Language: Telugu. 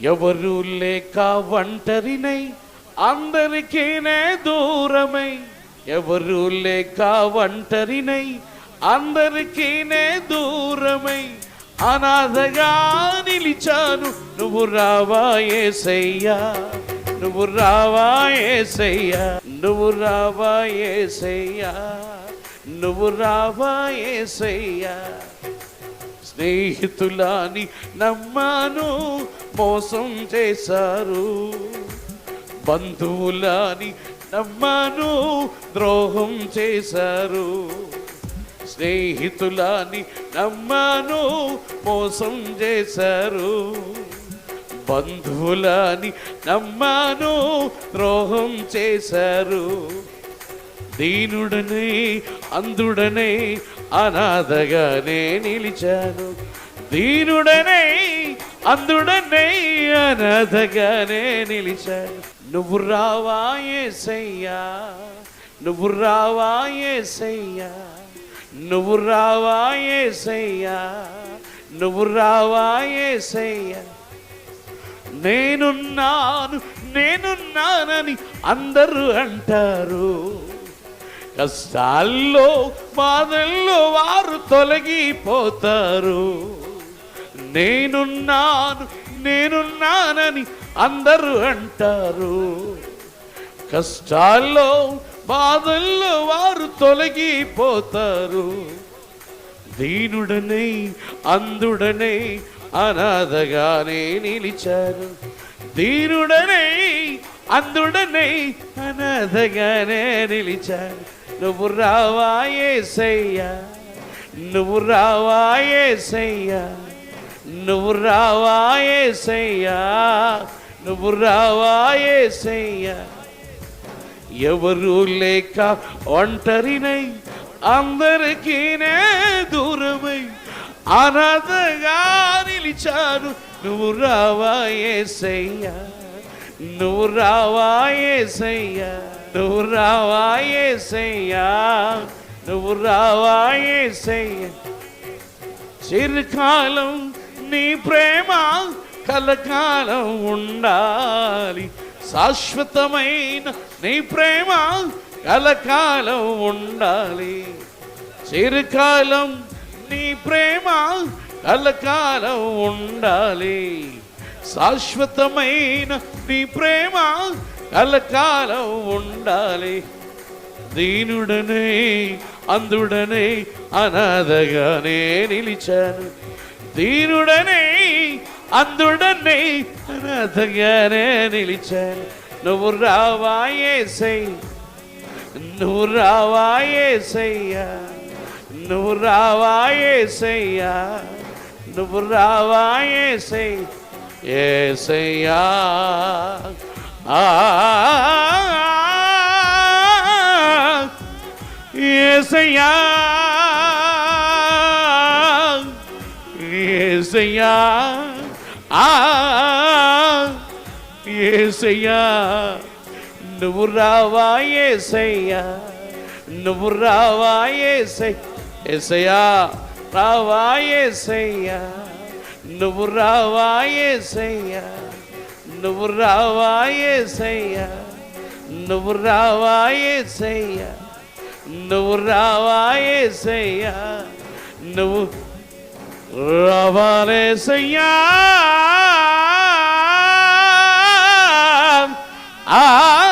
ఎవరు లేక ఒంటరినై అందరికీనే దూరమై. ఎవరు లేక ఒంటరినై అందరికీనే దూరమై. అనాథగా నిలిచాను నువ్వు రావా ఏసయ్యా. నువ్వు రావా ఏసయ్యా. నువ్వు రావా ఏసయ్యా. నువ్వు రావా ఏసయ్యా. స్నేహితులాని నమ్మాను మోసం చేశారు. బంధువులని నమ్మాను ద్రోహం చేశారు. స్నేహితులని నమ్మాను మోసం చేశారు. బంధువులాని నమ్మాను ద్రోహం చేశారు. దీనుడనే అందుడనే అనాథగానే నిలిచాను. దీనుడనే అందుడనే అనాథగానే నిలిచాను నువ్వు రావా ఏసయ్యా నువ్వు రావా ఏసయ్యా నువ్వు రావా ఏసయ్యా నువ్వు రావా ఏసయ్యా. నేనున్నాను నేనున్నానని అందరూ అంటారు. కష్టాల్లో బాధల్లో వారు తొలగిపోతారు. నేనున్నాను నేనున్నానని అందరూ అంటారు. కష్టాల్లో బాధల్లో వారు తొలగిపోతారు. దీనుడనే అందుడనే అనాథగానే నిలిచారు దీనుడనే అందుడనే అనాథగానే నిలిచారు నువ్వు రావాయే సయ్యా నువ్వు రావాయే సయ్యా నువ్వు రావా ఏసయ్యా నువ్వు రావా ఏసయ్యా. ఎవరు లేక ఒంటరినై అందరికీనే దూరమై అనాథగా నిలిచాను. నువ్వు రావా ఏసయ్యా నువ్వు రావా ఏసయ్యా నువ్వు రావా ఏసయ్యా నువ్వు రావా ఏసయ్యా. చిరకాలం నీ ప్రేమ కలకాలం ఉండాలి. శాశ్వతమైన నీ ప్రేమ కలకాలం ఉండాలి. చిరకాలం నీ ప్రేమ కలకాలం ఉండాలి. శాశ్వతమైన నీ ప్రేమ కలకాలం ఉండాలి. దీనుడనే అందుడనే అనాథగానే నిలిచాను. దీనుడనే అందుడనే అనాథగానే నిలిచాను నువ్వు రావాయేసై నువ్వు రావాయేసయ్యా నువ్వు రావాయేసయ్యా నువ్వు రావాయేసై ఏసయ్యా ఏసయ్యా ఏసయ్యా ఆ ఏసయ్యా నువ్వు రావా ఏసయ్యా నువ్వు రావా ఏసై ఏసయ్యా రావా ఏసయ్యా నువ్వు రావా ఏసయ్యా నువ్వు రావా ఏసయ్యా నువ్వు రావా ఏసయ్యా నువ్వు రావా ఏసయ్యా నువ్వు Ravare Sayyam Ah